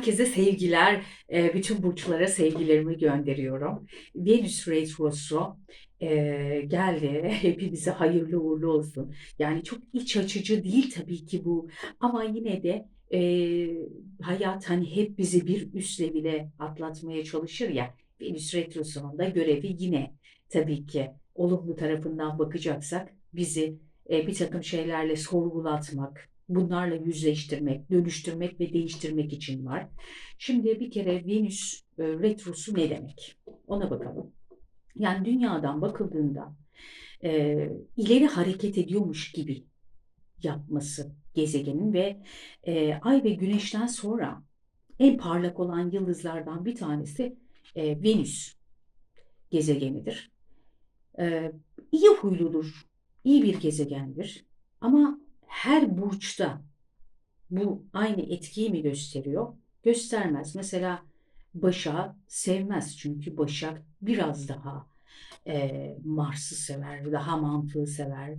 Herkese sevgiler, e, bütün burçlara sevgilerimi gönderiyorum. Venüs Retrosu e, geldi, hepimize hayırlı uğurlu olsun. Yani çok iç açıcı değil tabii ki bu ama yine de e, hayat hani hep bizi bir üst levile atlatmaya çalışır ya. Venüs Retrosu'nun da görevi yine tabii ki olumlu tarafından bakacaksak bizi bir takım şeylerle sorgulatmak, bunlarla yüzleştirmek, dönüştürmek ve değiştirmek için var. Şimdi bir kere Venüs e, retrosu ne demek? Ona bakalım. Yani dünyadan bakıldığında e, ileri hareket ediyormuş gibi yapması gezegenin ve e, Ay ve Güneş'ten sonra en parlak olan yıldızlardan bir tanesi e, Venüs gezegenidir. E, iyi huyludur, iyi bir gezegendir. Ama her burçta bu aynı etkiyi mi gösteriyor? Göstermez. Mesela Başak sevmez çünkü Başak biraz daha e, Mars'ı sever, daha mantığı sever.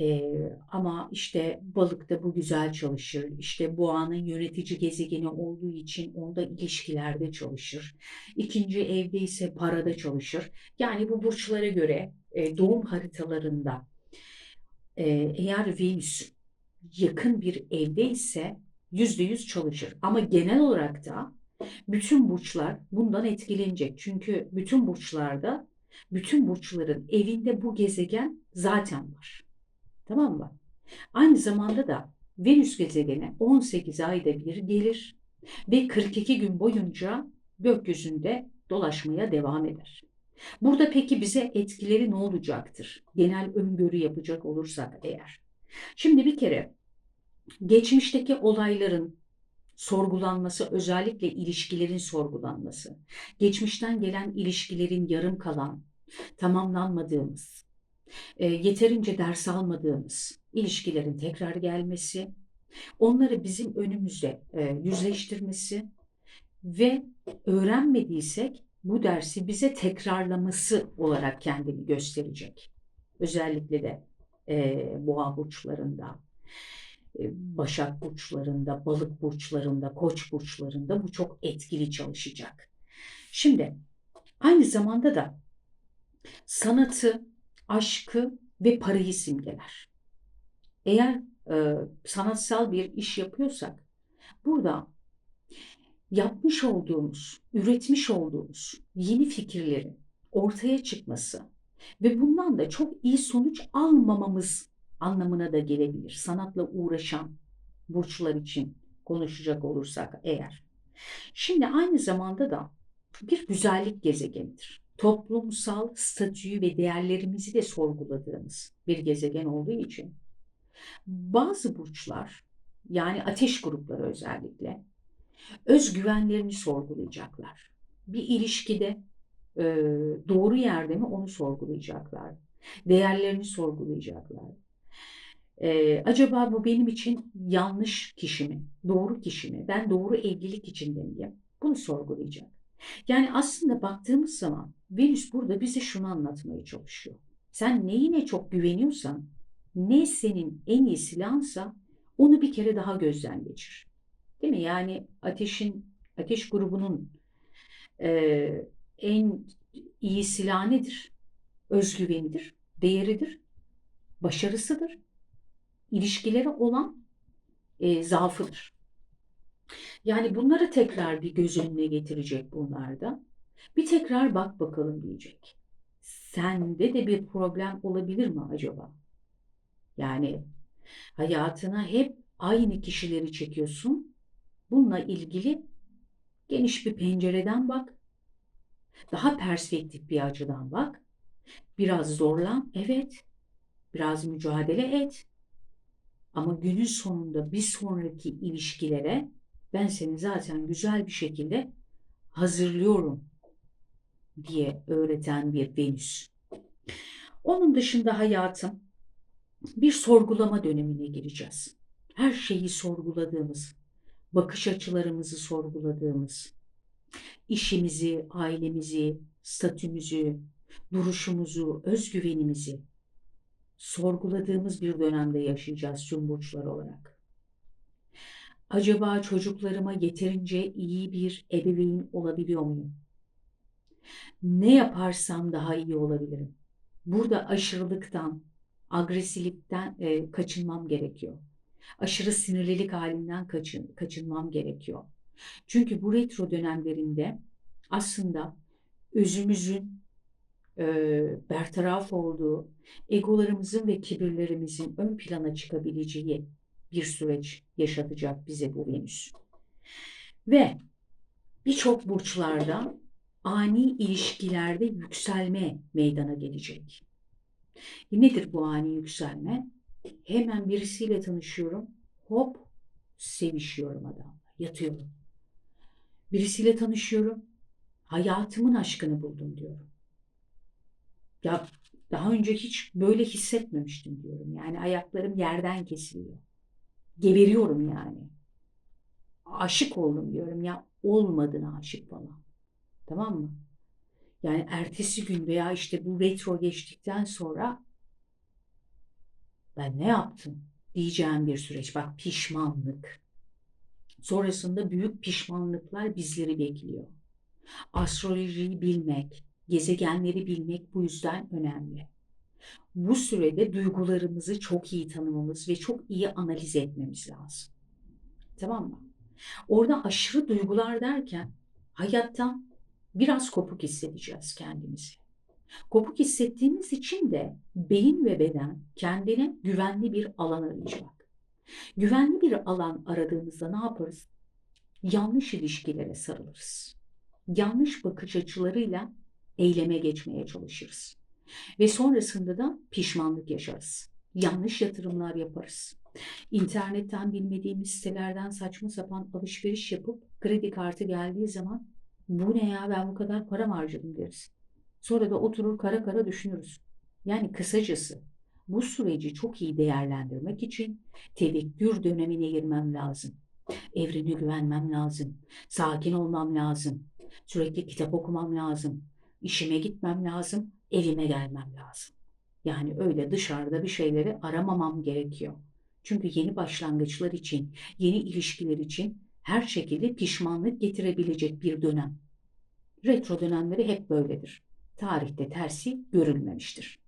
E, ama işte balıkta bu güzel çalışır. İşte boğanın yönetici gezegeni olduğu için onda ilişkilerde çalışır. İkinci evde ise parada çalışır. Yani bu burçlara göre e, doğum haritalarında e, eğer Venüs yakın bir evde ise yüzde yüz çalışır. Ama genel olarak da bütün burçlar bundan etkilenecek. Çünkü bütün burçlarda, bütün burçların evinde bu gezegen zaten var. Tamam mı? Aynı zamanda da Venüs gezegeni 18 ayda bir gelir ve 42 gün boyunca gökyüzünde dolaşmaya devam eder. Burada peki bize etkileri ne olacaktır? Genel öngörü yapacak olursak eğer. Şimdi bir kere geçmişteki olayların sorgulanması, özellikle ilişkilerin sorgulanması, geçmişten gelen ilişkilerin yarım kalan, tamamlanmadığımız, e, yeterince ders almadığımız ilişkilerin tekrar gelmesi, onları bizim önümüzde e, yüzleştirmesi ve öğrenmediysek bu dersi bize tekrarlaması olarak kendini gösterecek. Özellikle de e, boğa burçlarında, e, başak burçlarında, balık burçlarında, koç burçlarında bu çok etkili çalışacak. Şimdi aynı zamanda da sanatı, aşkı ve parayı simgeler. Eğer e, sanatsal bir iş yapıyorsak burada yapmış olduğumuz, üretmiş olduğumuz yeni fikirlerin ortaya çıkması ve bundan da çok iyi sonuç almamamız anlamına da gelebilir. Sanatla uğraşan burçlar için konuşacak olursak eğer. Şimdi aynı zamanda da bir güzellik gezegenidir. Toplumsal statüyü ve değerlerimizi de sorguladığımız bir gezegen olduğu için bazı burçlar yani ateş grupları özellikle özgüvenlerini sorgulayacaklar. Bir ilişkide e, doğru yerde mi onu sorgulayacaklar. Değerlerini sorgulayacaklar. E, acaba bu benim için yanlış kişi mi? Doğru kişi mi? Ben doğru evlilik içinde miyim? Bunu sorgulayacak. Yani aslında baktığımız zaman Venüs burada bize şunu anlatmaya çalışıyor. Sen neyine çok güveniyorsan, ne senin en iyi silahınsa onu bir kere daha gözden geçir. Değil mi? Yani ateşin, ateş grubunun e, en iyi silahı nedir? Özgüvenidir, değeridir, başarısıdır. İlişkileri olan e, zaafıdır. Yani bunları tekrar bir göz önüne getirecek bunlarda. Bir tekrar bak bakalım diyecek. Sende de bir problem olabilir mi acaba? Yani hayatına hep aynı kişileri çekiyorsun. Bununla ilgili geniş bir pencereden bak. Daha perspektif bir açıdan bak. Biraz zorlan, evet. Biraz mücadele et. Ama günün sonunda bir sonraki ilişkilere ben seni zaten güzel bir şekilde hazırlıyorum diye öğreten bir Venüs. Onun dışında hayatım bir sorgulama dönemine gireceğiz. Her şeyi sorguladığımız, bakış açılarımızı sorguladığımız, işimizi, ailemizi, statümüzü, duruşumuzu, özgüvenimizi sorguladığımız bir dönemde yaşayacağız tüm burçlar olarak. Acaba çocuklarıma yeterince iyi bir ebeveyn olabiliyor muyum? Ne yaparsam daha iyi olabilirim? Burada aşırılıktan, agresiflikten e, kaçınmam gerekiyor. Aşırı sinirlilik halinden kaçın, kaçınmam gerekiyor. Çünkü bu retro dönemlerinde aslında özümüzün e, bertaraf olduğu, egolarımızın ve kibirlerimizin ön plana çıkabileceği bir süreç yaşatacak bize bu Venüs. Ve birçok burçlarda ani ilişkilerde yükselme meydana gelecek. Nedir bu ani yükselme? Hemen birisiyle tanışıyorum. Hop sevişiyorum adamla. Yatıyorum. Birisiyle tanışıyorum. Hayatımın aşkını buldum diyorum. Ya daha önce hiç böyle hissetmemiştim diyorum. Yani ayaklarım yerden kesiliyor. Geberiyorum yani. Aşık oldum diyorum ya olmadın aşık falan. Tamam mı? Yani ertesi gün veya işte bu retro geçtikten sonra ben ne yaptım diyeceğim bir süreç. Bak pişmanlık. Sonrasında büyük pişmanlıklar bizleri bekliyor. Astrolojiyi bilmek, gezegenleri bilmek bu yüzden önemli. Bu sürede duygularımızı çok iyi tanımamız ve çok iyi analiz etmemiz lazım. Tamam mı? Orada aşırı duygular derken hayattan biraz kopuk hissedeceğiz kendimizi. Kopuk hissettiğimiz için de beyin ve beden kendine güvenli bir alan arayacak. Güvenli bir alan aradığımızda ne yaparız? Yanlış ilişkilere sarılırız. Yanlış bakış açılarıyla eyleme geçmeye çalışırız. Ve sonrasında da pişmanlık yaşarız. Yanlış yatırımlar yaparız. İnternetten bilmediğimiz sitelerden saçma sapan alışveriş yapıp kredi kartı geldiği zaman bu ne ya ben bu kadar para harcadım deriz. Sonra da oturur kara kara düşünürüz. Yani kısacası bu süreci çok iyi değerlendirmek için tevekkür dönemine girmem lazım. Evrene güvenmem lazım. Sakin olmam lazım. Sürekli kitap okumam lazım. İşime gitmem lazım. Evime gelmem lazım. Yani öyle dışarıda bir şeyleri aramamam gerekiyor. Çünkü yeni başlangıçlar için, yeni ilişkiler için her şekilde pişmanlık getirebilecek bir dönem. Retro dönemleri hep böyledir. Tarihte tersi görülmemiştir.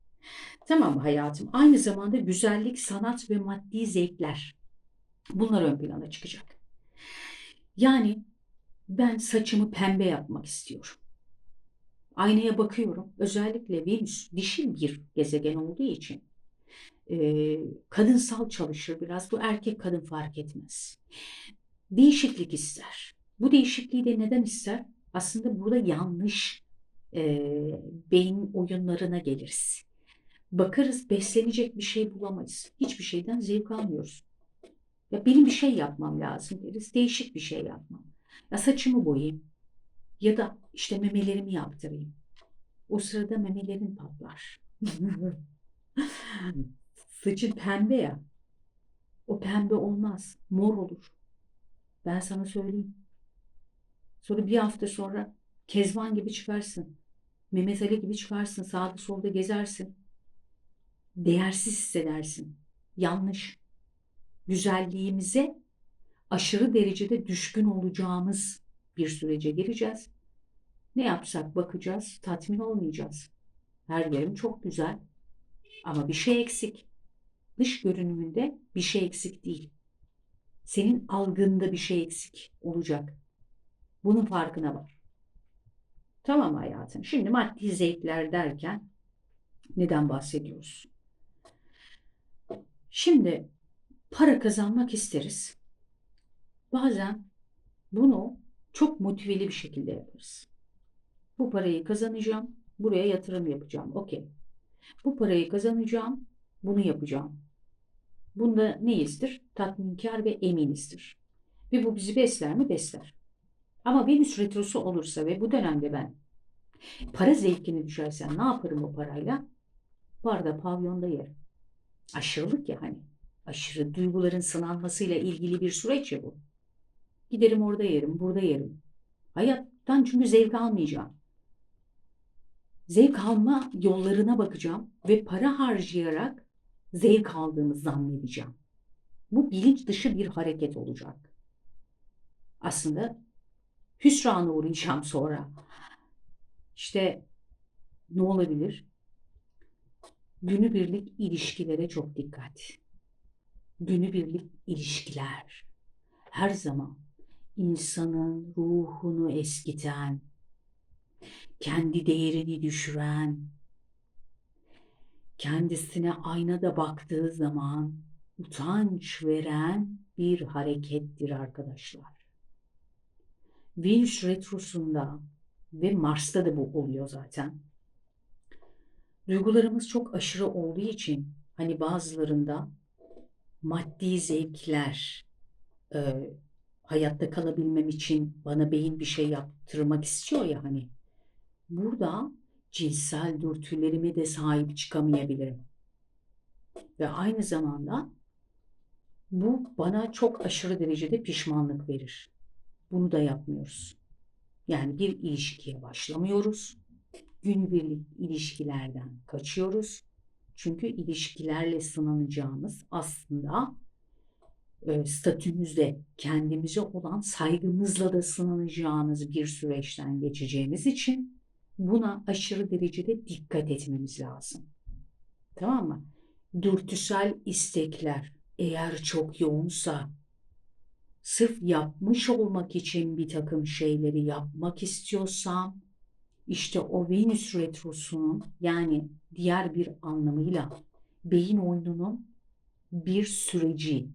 Tamam hayatım. Aynı zamanda güzellik, sanat ve maddi zevkler. Bunlar ön plana çıkacak. Yani ben saçımı pembe yapmak istiyorum. Aynaya bakıyorum. Özellikle Venüs dişil bir gezegen olduğu için e, kadınsal çalışır biraz. Bu erkek kadın fark etmez. Değişiklik ister. Bu değişikliği de neden ister? Aslında burada yanlış e, beyin oyunlarına geliriz. Bakarız beslenecek bir şey bulamayız. Hiçbir şeyden zevk almıyoruz. Ya benim bir şey yapmam lazım deriz. Değişik bir şey yapmam. Ya saçımı boyayayım. Ya da işte memelerimi yaptırayım. O sırada memelerin patlar. Saçın pembe ya. O pembe olmaz. Mor olur. Ben sana söyleyeyim. Sonra bir hafta sonra Kezban gibi çıkarsın. Mehmet Ali gibi çıkarsın. Sağda solda gezersin. Değersiz hissedersin. Yanlış. Güzelliğimize aşırı derecede düşkün olacağımız bir sürece gireceğiz. Ne yapsak bakacağız, tatmin olmayacağız. Her yerim çok güzel ama bir şey eksik. Dış görünümünde bir şey eksik değil. Senin algında bir şey eksik olacak. Bunun farkına var. Tamam hayatım. Şimdi maddi zevkler derken neden bahsediyoruz? Şimdi para kazanmak isteriz. Bazen bunu çok motiveli bir şekilde yaparız. Bu parayı kazanacağım, buraya yatırım yapacağım. Okey. Bu parayı kazanacağım, bunu yapacağım. Bunda neyizdir? Tatminkar ve eminizdir. Ve bu bizi besler mi? Besler. Ama Venüs retrosu olursa ve bu dönemde ben para zevkine düşersem ne yaparım o parayla? Barda pavyonda yerim. Aşırılık ya hani. Aşırı duyguların sınanmasıyla ilgili bir süreç ya bu. Giderim orada yerim, burada yerim. Hayattan çünkü zevk almayacağım. Zevk alma yollarına bakacağım ve para harcayarak zevk aldığımı zannedeceğim. Bu bilinç dışı bir hareket olacak. aslında hüsrana uğrayacağım sonra. İşte ne olabilir? Günübirlik ilişkilere çok dikkat. Günübirlik ilişkiler her zaman insanın ruhunu eskiten, kendi değerini düşüren, kendisine aynada baktığı zaman utanç veren bir harekettir arkadaşlar. Venüs retrosunda ve Mars'ta da bu oluyor zaten. Duygularımız çok aşırı olduğu için hani bazılarında maddi zevkler, e, hayatta kalabilmem için bana beyin bir şey yaptırmak istiyor ya hani. Burada cinsel dürtülerime de sahip çıkamayabilirim. Ve aynı zamanda bu bana çok aşırı derecede pişmanlık verir. Bunu da yapmıyoruz. Yani bir ilişkiye başlamıyoruz. Günübirlik ilişkilerden kaçıyoruz. Çünkü ilişkilerle sınanacağımız aslında e, statümüzle kendimize olan saygımızla da sınanacağımız bir süreçten geçeceğimiz için buna aşırı derecede dikkat etmemiz lazım. Tamam mı? Dürtüsel istekler eğer çok yoğunsa sırf yapmış olmak için bir takım şeyleri yapmak istiyorsam işte o Venüs retrosunun yani diğer bir anlamıyla beyin oyununun bir süreci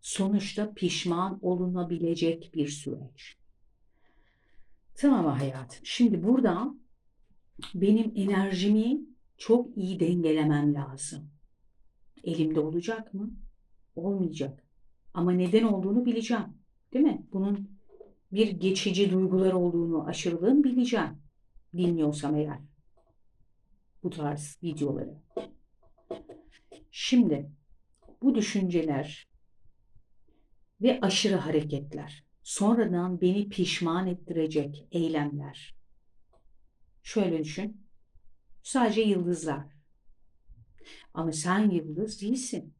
sonuçta pişman olunabilecek bir süreç. Tamam mı hayatım? Şimdi burada benim enerjimi çok iyi dengelemem lazım. Elimde olacak mı? Olmayacak. Ama neden olduğunu bileceğim. Değil mi? Bunun bir geçici duygular olduğunu, aşırılığın bileceğim. Dinliyorsam eğer. Bu tarz videoları. Şimdi bu düşünceler ve aşırı hareketler, sonradan beni pişman ettirecek eylemler. Şöyle düşün. Sadece yıldızlar. Ama sen yıldız değilsin.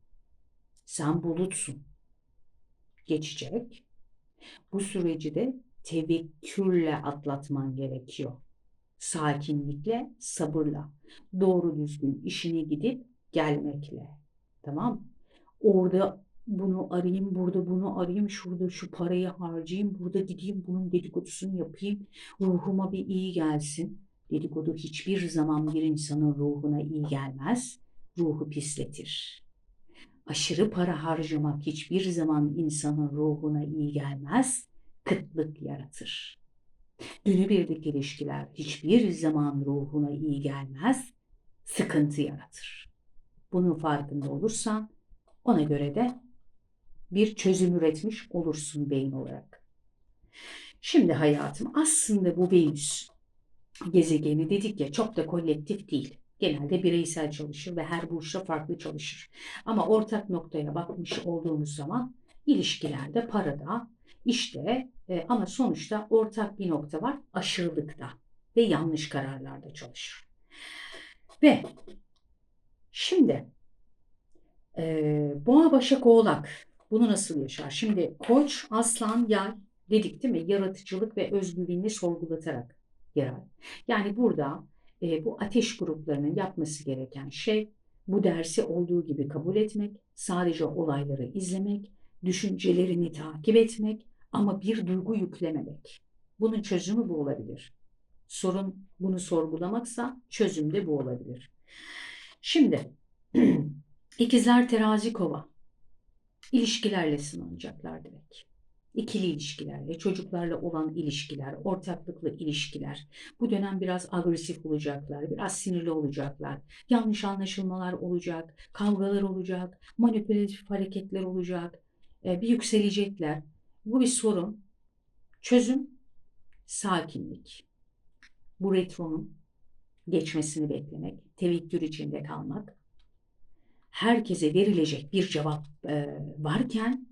Sen bulutsun. Geçecek. Bu süreci de tevekkülle atlatman gerekiyor. Sakinlikle, sabırla, doğru düzgün işine gidip gelmekle. Tamam Orada bunu arayayım, burada bunu arayayım, şurada şu parayı harcayayım, burada gideyim bunun dedikodusunu yapayım, ruhuma bir iyi gelsin. Dedikodu hiçbir zaman bir insanın ruhuna iyi gelmez, ruhu pisletir. Aşırı para harcamak hiçbir zaman insanın ruhuna iyi gelmez, kıtlık yaratır. Günübirlik ilişkiler hiçbir zaman ruhuna iyi gelmez, sıkıntı yaratır. Bunun farkında olursan ona göre de bir çözüm üretmiş olursun beyin olarak. Şimdi hayatım aslında bu Venüs gezegeni dedik ya çok da kolektif değil. Genelde bireysel çalışır ve her burçta farklı çalışır. Ama ortak noktaya bakmış olduğumuz zaman ilişkilerde, parada, işte e, ama sonuçta ortak bir nokta var aşırılıkta ve yanlış kararlarda çalışır. Ve şimdi e, Boğa Başak Oğlak bunu nasıl yaşar? Şimdi Koç, Aslan, Yay dedik değil mi? Yaratıcılık ve özgüvenini sorgulatarak yarar. Yani burada e, bu ateş gruplarının yapması gereken şey bu dersi olduğu gibi kabul etmek, sadece olayları izlemek, düşüncelerini takip etmek ama bir duygu yüklememek. Bunun çözümü bu olabilir. Sorun bunu sorgulamaksa çözüm de bu olabilir. Şimdi ikizler terazi kova ilişkilerle sınanacaklar demek ikili ilişkilerle, çocuklarla olan ilişkiler, ortaklıklı ilişkiler. Bu dönem biraz agresif olacaklar, biraz sinirli olacaklar. Yanlış anlaşılmalar olacak, kavgalar olacak, manipülatif hareketler olacak. E, bir yükselecekler. Bu bir sorun. Çözüm sakinlik. Bu retronun geçmesini beklemek, tevekkül içinde kalmak. Herkese verilecek bir cevap e, varken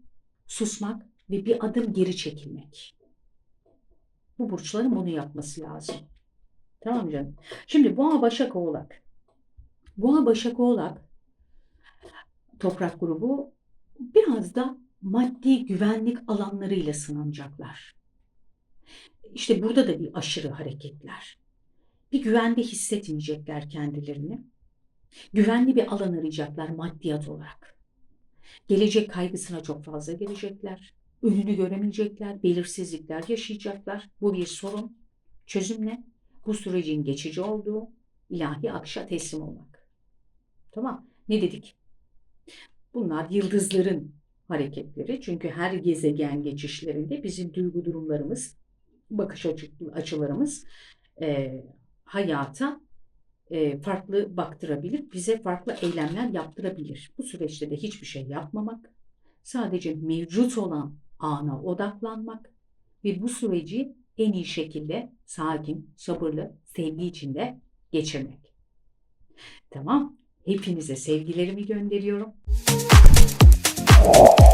susmak ve bir adım geri çekilmek. Bu burçların bunu yapması lazım. Tamam canım. Şimdi Boğa Başak Oğlak. Boğa Başak Oğlak toprak grubu biraz da maddi güvenlik alanlarıyla sınanacaklar. İşte burada da bir aşırı hareketler. Bir güvende hissetmeyecekler kendilerini. Güvenli bir alan arayacaklar maddiyat olarak. Gelecek kaygısına çok fazla gelecekler. Önünü göremeyecekler, belirsizlikler yaşayacaklar. Bu bir sorun. Çözüm ne? Bu sürecin geçici olduğu, ilahi akışa teslim olmak. Tamam. Ne dedik? Bunlar yıldızların hareketleri. Çünkü her gezegen geçişlerinde bizim duygu durumlarımız, bakış açı- açılarımız e, hayata e, farklı baktırabilir, bize farklı eylemler yaptırabilir. Bu süreçte de hiçbir şey yapmamak, sadece mevcut olan ana odaklanmak ve bu süreci en iyi şekilde sakin, sabırlı, sevgi içinde geçirmek. Tamam. Hepinize sevgilerimi gönderiyorum. Oh.